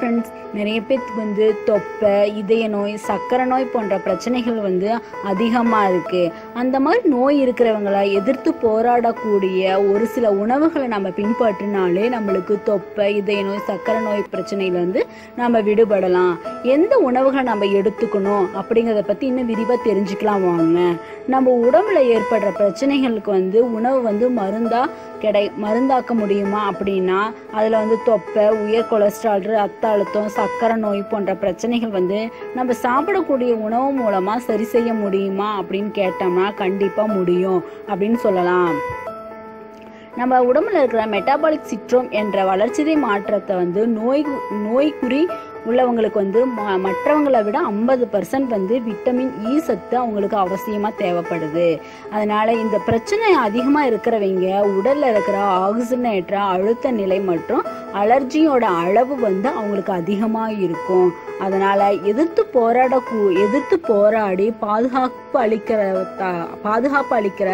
friends நிறைய பேர்த்துக்கு வந்து தொப்பை இதய நோய் சர்க்கரை நோய் போன்ற பிரச்சனைகள் வந்து அதிகமாக இருக்குது அந்த மாதிரி நோய் இருக்கிறவங்களை எதிர்த்து போராடக்கூடிய ஒரு சில உணவுகளை நம்ம பின்பற்றினாலே நம்மளுக்கு தொப்பை இதய நோய் சர்க்கரை நோய் பிரச்சனையிலேருந்து நம்ம விடுபடலாம். எந்த உணவுகளை நம்ம எடுத்துக்கணும் அப்படிங்கிறத பற்றி இன்னும் விரிவாக தெரிஞ்சுக்கலாம் வாங்க. நம்ம உடம்புல ஏற்படுற பிரச்சனைகளுக்கு வந்து உணவு வந்து மருந்தா கிடை மருந்தாக்க முடியுமா அப்படின்னா அதில் வந்து தொப்பை உயர் கொலஸ்ட்ரால் ரத்த அழுத்தம் சர்க்கரை நோய் போன்ற பிரச்சனைகள் வந்து நம்ம சாப்பிடக்கூடிய உணவு மூலமாக சரி செய்ய முடியுமா அப்படின்னு கேட்டோம்னா கண்டிப்பாக முடியும் அப்படின்னு சொல்லலாம். நம்ம உடம்புல இருக்கிற மெட்டாபாலிக் சிட்ரோம் என்ற வளர்ச்சிதை மாற்றத்தை வந்து நோய் நோய்க்குறி உள்ளவங்களுக்கு வந்து ம மற்றவங்களை விட ஐம்பது பர்சன்ட் வந்து விட்டமின் இ e சத்து அவங்களுக்கு அவசியமாக தேவைப்படுது. அதனால் இந்த பிரச்சனை அதிகமாக இருக்கிறவங்க உடலில் இருக்கிற ஆக்சிஜனேற்ற அழுத்த நிலை மற்றும் அலர்ஜியோட அளவு வந்து அவங்களுக்கு அதிகமாக இருக்கும். அதனால் எதிர்த்து போராட எதிர்த்து போராடி பாதுகாப்பு அளிக்கிற த பாதுகாப்பு அளிக்கிற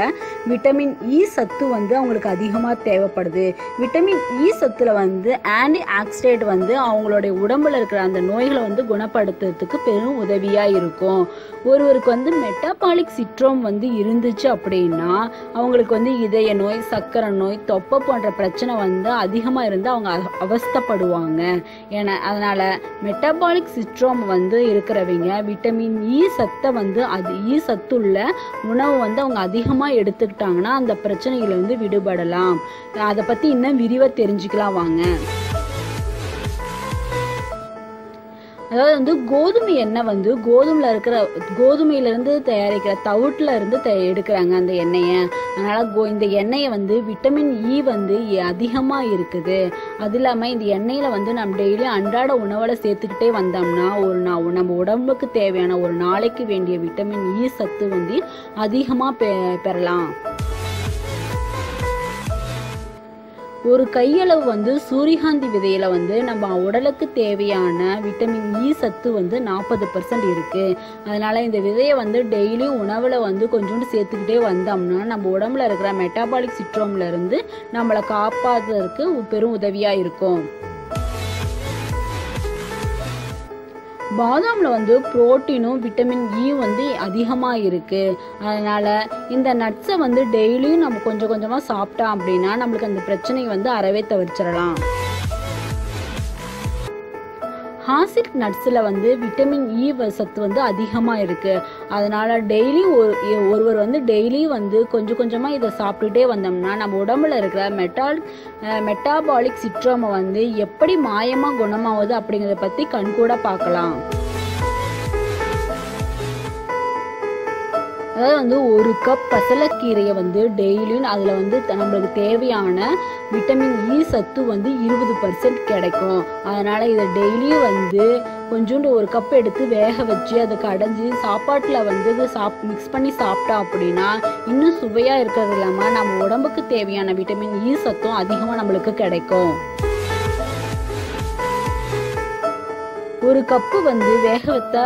விட்டமின் இ e சத்து வந்து அவங்களுக்கு அதிகமாக தேவைப்படுது. விட்டமின் இ சத்தில் வந்து ஆன்டி ஆக்சிடேட் வந்து அவங்களுடைய உடம்புல இருக்கிற அந்த நோய்களை வந்து குணப்படுத்துறதுக்கு பெரும் உதவியாக இருக்கும். ஒருவருக்கு வந்து மெட்டாபாலிக் சிட்ரோம் வந்து இருந்துச்சு அப்படின்னா அவங்களுக்கு வந்து இதய நோய் சக்கரை நோய் தொப்பை போன்ற பிரச்சனை வந்து அதிகமாக இருந்து அவங்க அ- ஏன்னா அதனால் மெட்டாபாலிக் சிட்ரோம் வந்து இருக்கிறவங்க விட்டமின் இ e சத்தை வந்து அது இ சத்துள்ள உணவு வந்து அவங்க அதிகமாக எடுத்துக்கிட்டாங்கன்னா அந்த பிரச்சனையிலிருந்து விடுபடலாம். அதை பற்றி இன்னும் விரிவாக தெரிஞ்சுக்கலாம் வாங்க. அதாவது வந்து கோதுமை எண்ணெய் வந்து கோதுமையில் இருக்கிற கோதுமையிலேருந்து தயாரிக்கிற தவிட்டில் இருந்து த எடுக்கிறாங்க அந்த எண்ணெயை. அதனால் கோ இந்த எண்ணெயை வந்து விட்டமின் இ e வந்து அதிகமாக இருக்குது. அது இல்லாமல் இந்த எண்ணெயில் வந்து நம்ம டெய்லி அன்றாட உணவில் சேர்த்துக்கிட்டே வந்தோம்னா ஒரு நான் நம்ம உடம்புக்கு தேவையான ஒரு நாளைக்கு வேண்டிய விட்டமின் இ e சத்து வந்து அதிகமாக பெ பெறலாம். ஒரு கையளவு வந்து சூரியகாந்தி விதையில வந்து நம்ம உடலுக்கு தேவையான விட்டமின் இ e சத்து வந்து நாற்பது பர்சன்ட் இருக்கு. அதனால இந்த விதையை வந்து டெய்லி உணவுல வந்து கொஞ்சோண்டு சேர்த்துக்கிட்டே வந்தோம்னா நம்ம உடம்புல இருக்கிற மெட்டாபாலிக் சிட்ரோம்ல இருந்து நம்மளை காப்பாத்துறதுக்கு பெரும் உதவியா இருக்கும். பாதாமில் வந்து புரோட்டீனும் விட்டமின் இ e வந்து அதிகமாக இருக்குது அதனால் இந்த நட்ஸை வந்து டெய்லியும் நம்ம கொஞ்சம் கொஞ்சமாக சாப்பிட்டோம் அப்படின்னா நம்மளுக்கு அந்த பிரச்சனையை வந்து அறவே தவிர்ச்சிடலாம் ஹாசிக் நட்ஸில் வந்து விட்டமின் இ e சத்து வந்து அதிகமாக இருக்குது அதனால் டெய்லி ஒரு ஒருவர் வந்து டெய்லி வந்து கொஞ்சம் கொஞ்சமாக இதை சாப்பிட்டுட்டே வந்தோம்னா நம்ம உடம்புல இருக்கிற மெட்டால் மெட்டாபாலிக் சிட்ரோமை வந்து எப்படி மாயமாக குணமாகுது அப்படிங்கிறத பற்றி கண்கூட பார்க்கலாம். அதாவது வந்து ஒரு கப் பசலக்கீரையை வந்து டெய்லியும் அதில் வந்து த- நம்மளுக்கு தேவையான விட்டமின் இ e சத்து வந்து இருபது பர்சன்ட் கிடைக்கும். அதனால் இதை டெய்லியும் வந்து கொஞ்சோண்டு ஒரு கப் எடுத்து வேக வச்சு அதை கடைஞ்சி சாப்பாட்டில் வந்து இது சாப் மிக்ஸ் பண்ணி சாப்பிட்டோம் அப்படின்னா இன்னும் சுவையாக இருக்கிறது இல்லாமல் நம்ம உடம்புக்கு தேவையான விட்டமின் இ e சத்தும் அதிகமாக நம்மளுக்கு கிடைக்கும். ஒரு கப்பு வந்து வேக வைத்த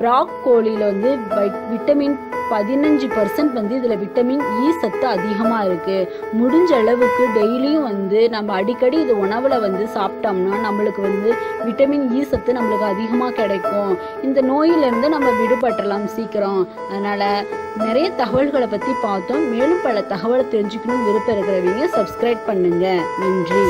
ப்ராக் கோழியில் வந்து வைட் விட்டமின் பதினஞ்சு பர்சன்ட் வந்து இதில் விட்டமின் இ சத்து அதிகமாக இருக்குது முடிஞ்ச அளவுக்கு டெய்லியும் வந்து நம்ம அடிக்கடி இது உணவில் வந்து சாப்பிட்டோம்னா நம்மளுக்கு வந்து விட்டமின் இ e சத்து நம்மளுக்கு அதிகமாக கிடைக்கும். இந்த நோயிலிருந்து நம்ம விடுபட்டலாம் சீக்கிரம். அதனால் நிறைய தகவல்களை பற்றி பார்த்தோம். மேலும் பல தகவலை தெரிஞ்சுக்கணும் விருப்பம் இருக்கிறவங்க சப்ஸ்கிரைப் பண்ணுங்கள் நன்றி.